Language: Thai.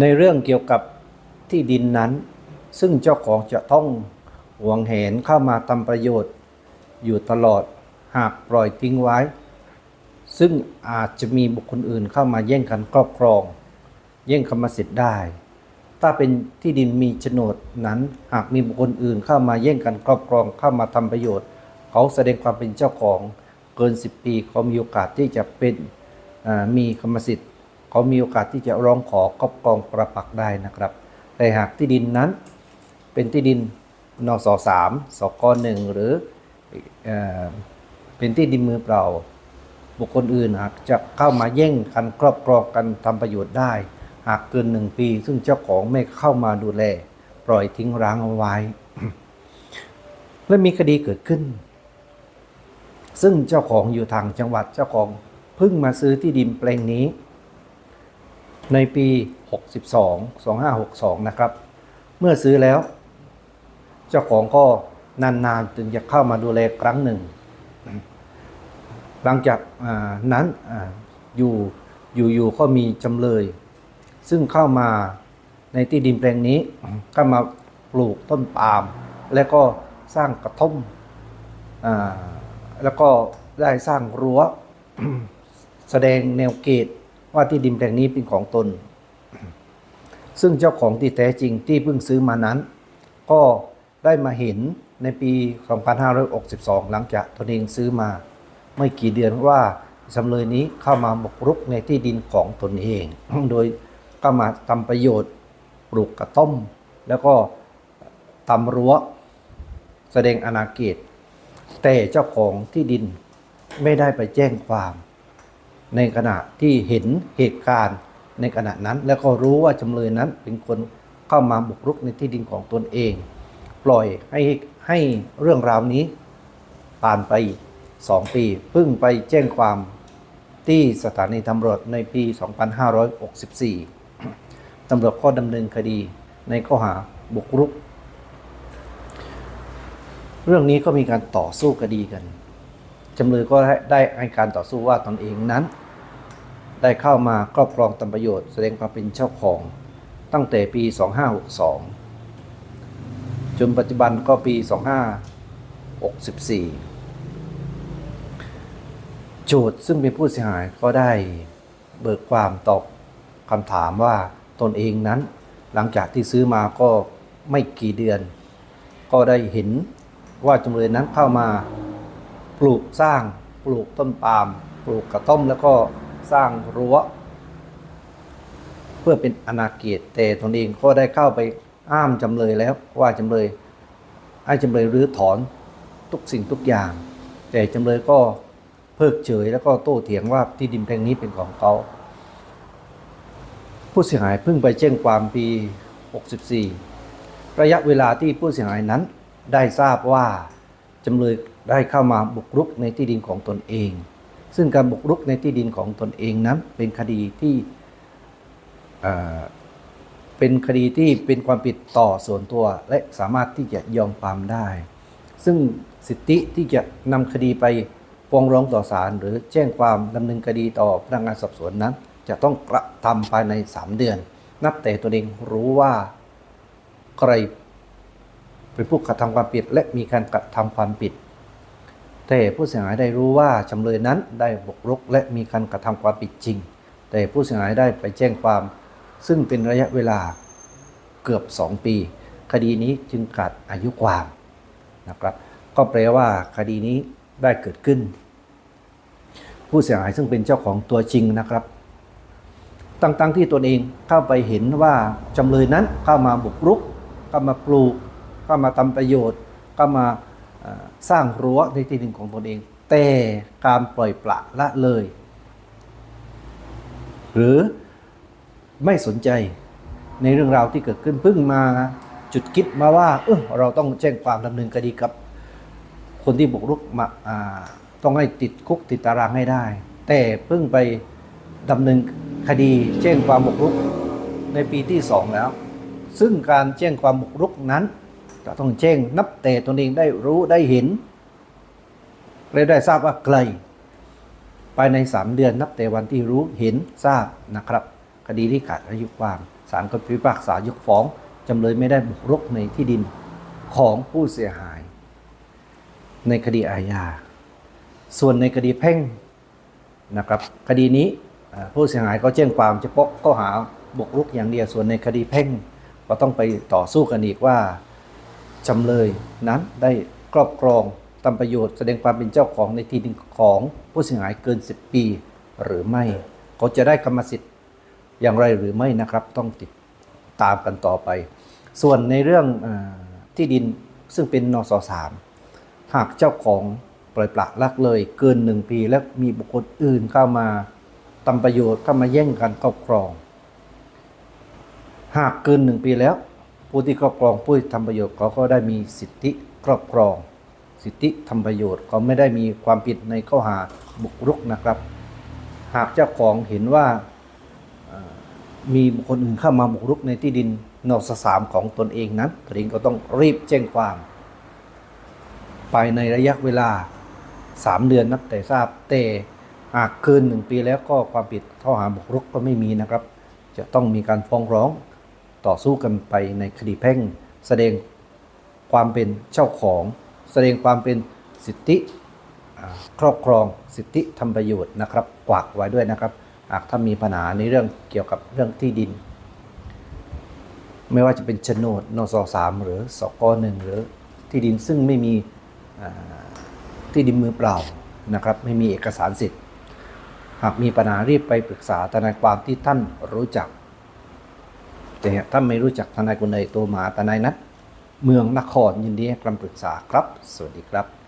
ในเรื่องเกี่ยวกับที่ดินนั้น ซึ่งเจ้าของจะต้องหวงเห็นเข้ามาทำประโยชน์ อยู่ตลอดหากปล่อยทิ้งไว้ ซึ่งอาจจะมีบุคคลอื่นเข้ามาแย่งกันครอบครอง แย่งกรรมสิทธิ์ได้ ถ้าเป็นที่ดินมีโฉนดนั้นหากมีบุคคลอื่นเข้ามาแย่งกันครอบครองเข้ามาทำประโยชน์ เขาแสดงความเป็นเจ้าของเกิน 10 ปีเขามีโอกาสที่จะเป็นมีกรรมสิทธิ์ เขามีโอกาสที่จะร้องขอครอบครองประปักได้นะครับ แต่หากที่ดินนั้นเป็นที่ดินนสสามสกหนึ่งหรือเอเป็นที่ดินมือเปล่า บุคคลอื่นหากจะเข้ามาแย่งกันครอบครองกันทำประโยชน์ได้ หากเกินหนึ่งปี ซึ่งเจ้าของไม่เข้ามาดูแล ปล่อยทิ้งร้างเอาไว้ และมีคดีเกิดขึ้น ซึ่งเจ้าของอยู่ทางจังหวัดเจ้าของเพิ่งมาซื้อที่ดินแปลงนี้ ในปี 62 2562 นะครับ เมื่อซื้อแล้ว เจ้าของก็นานๆถึงจะเข้ามาดูแลครั้งหนึ่ง หลังจากนั้นออยู่อยู่อยู่ก็มีจำเลย ซึ่งเข้ามาในที่ดินแปลงนี้ก็มาปลูกต้นปาล์มและก็สร้างกระท่อมอแล้วก็ได้สร้างรั้ว แสดงแนวเขต ว่าที่ดินแปลงนี้เป็นของตน ซึ่งเจ้าของที่แท้จริงที่เพิ่งซื้อมานั้น ก็ได้มาเห็นในปี 2562 หลังจากตนเองซื้อมา ไม่กี่เดือนว่าจำเลยนี้เข้ามาบุกรุกในที่ดินของตนเอง โดยเข้ามาทำประโยชน์ปลูกกระต้ม แล้วก็ทำรั้วแสดงอาณาเขตแต่เจ้าของที่ดินไม่ได้ไปแจ้งความ ในขณะที่เห็นเหตุการณ์ในขณะนั้น แล้วก็รู้ว่าจำเลยนั้นเป็นคนเข้ามาบุกรุกในที่ดินของตนเอง ปล่อยให้ให้เรื่องราวนี้ผ่านไปสองปีเพิ่งไปแจ้งความที่สถานีตำรวจในปี 2564 ตำรวจก็ดำเนินคดีในข้อหาบุกรุก เรื่องนี้ก็มีการต่อสู้คดีกันจำเลยก็ได้ให้การต่อสู้ว่าตนเองนั้น ได้เข้ามาครอบครองตามประโยชน์แสดงความเป็นเจ้าของตั้งแต่ปี 2562 จนปัจจุบันก็ปี 2564 โจทย์ซึ่งเป็นผู้เสียหายก็ได้เบิกความตอบคำถามว่าตนเองนั้น หลังจากที่ซื้อมาก็ไม่กี่เดือน ก็ได้เห็นว่าจำเลยนั้นเข้ามาปลูกสร้างปลูกต้นปาล์มปลูกกระต้มแล้วก็ สร้างรั้ว เพื่อเป็นอนาเขตแต่ตนเองก็ได้เข้าไปอ้ามจำเลยแล้วว่าจำเลยให้จำเลยรื้อถอนทุกสิ่งทุกอย่าง แต่จำเลยก็เพิกเฉยแล้วก็โต้เถียงว่าที่ดินแปลงนี้เป็นของเขา ผู้เสียหายเพิ่งไปแจ้งความปี 64 ระยะเวลาที่ผู้เสียหายนั้นได้ทราบว่าจำเลยได้เข้ามาบุกรุกในที่ดินของตนเอง ซึ่งการบุกรุกในที่ดินของตนเองนั้นเป็นคดีที่เป็นคดีที่เป็นความผิดต่อส่วนตัวและสามารถที่จะยอมความได้ ซึ่งสิทธิที่จะนำคดีไปฟ้องร้องต่อศาลหรือแจ้งความดำเนินคดีต่อพนักงานสอบสวนนั้น จะต้องกระทำภายใน 3 เดือน นับแต่ตัวเองรู้ว่าใครเป็นผู้กระทำความผิดและมีการกระทำความผิด แต่ผู้เสียหายได้รู้ว่าจำเลยนั้นได้บุกรุกและมีการกระทำความผิดจริง แต่ผู้เสียหายได้ไปแจ้งความ ซึ่งเป็นระยะเวลาเกือบ 2 ปี คดีนี้จึงขาดอายุความนะครับก็แปลว่าคดีนี้ได้เกิดขึ้น ผู้เสียหายซึ่งเป็นเจ้าของตัวจริงนะครับตั้งๆที่ตนเองเข้าไปเห็นว่าจำเลยนั้นเข้ามาบุกรุกเข้ามาปลูกเข้ามาทำประโยชน์เข้ามา สร้างรั้วในที่ดินของตนเอง แต่การปล่อยปละละเลย หรือไม่สนใจในเรื่องราวที่เกิดขึ้นเพิ่งมาจุดคิดมาว่าเออเราต้องแจ้งความดำเนินคดีกับ คนที่บุกรุกมาอ่าต้องให้ติดคุกติดตารางให้ได้ แต่เพิ่งไปดำเนินคดีแจ้งความบุกรุกในปีที่สองแล้ว ซึ่งการแจ้งความบุกรุกนั้น จะต้องแจ้งนับแต่ตนเองได้รู้ได้เห็นและได้ทราบว่าใครภายใน 3 เดือนนับแต่วันที่รู้เห็นทราบนะครับ คดีที่ขาดอายุความศาลก็พิพากษายกฟ้องจำเลยไม่ได้บุกรุกในที่ดินของผู้เสียหาย ในคดีอาญา ส่วนในคดีแพ่งนะครับ คดีนี้ผู้เสียหายก็แจ้งความเฉพาะข้อหาบุกรุกอย่างเดียวส่วนในคดีแพ่งก็ต้องไปต่อสู้กันอีกว่า จำเลยนั้นได้ครอบครองทำประโยชน์แสดงความเป็นเจ้าของในที่ดินของผู้เสียหายเกิน 10 ปี หรือไม่เขาจะได้กรรมสิทธิ์อย่างไรหรือไม่นะครับ ต้องติดตามกันต่อไป ส่วนในเรื่องอที่ดินซึ่งเป็นนสสามหากเจ้าของปล่อยปละละเลยเกินหนึ่งปี และมีบุคคลอื่นเข้ามาทำประโยชน์เข้ามาแย่งกันครอบครอง หากเกินหนึ่งปีแล้ว ผู้ที่ครอบครองผู้ที่ทำประโยชน์เขาก็ได้มีสิทธิครอบครอง สิทธิทำประโยชน์เขาไม่ได้มีความผิดในข้อหาบุกรุกนะครับ หากเจ้าของเห็นว่ามีบุคคลอื่นเข้ามาบุกรุกในที่ดินนอกสามของตนเองนั้นตนเองก็ต้องรีบแจ้งความภายในระยะเวลา 3 เดือนนับแต่ทราบแต่หากเกินหนึ่งปีแล้วก็ความผิดข้อหาบุกรุกก็ไม่มีนะครับ จะต้องมีการฟ้องร้อง ต่อสู้กันไปในคดีแพ่ง แสดงความเป็นเจ้าของ แสดงความเป็นสิทธิครอบครองสิทธิทำประโยชน์นะครับกวากไว้ด้วยนะครับหากถ้ามีปัญหาในเรื่องเกี่ยวกับเรื่องที่ดิน ไม่ว่าจะเป็นโฉนดนสสามหรือสกหนึ่งหรือที่ดินซึ่งไม่มีที่ดินมือเปล่านะครับ ไม่มีเอกสารสิทธิ์ หากมีปัญหารีบไปปรึกษาทนายความที่ท่านรู้จัก แต่ถ้าไม่รู้จักทนายคนใดตัวหมาทนายนัดเมืองนครยินดีให้คำปรึกษาครับ สวัสดีครับ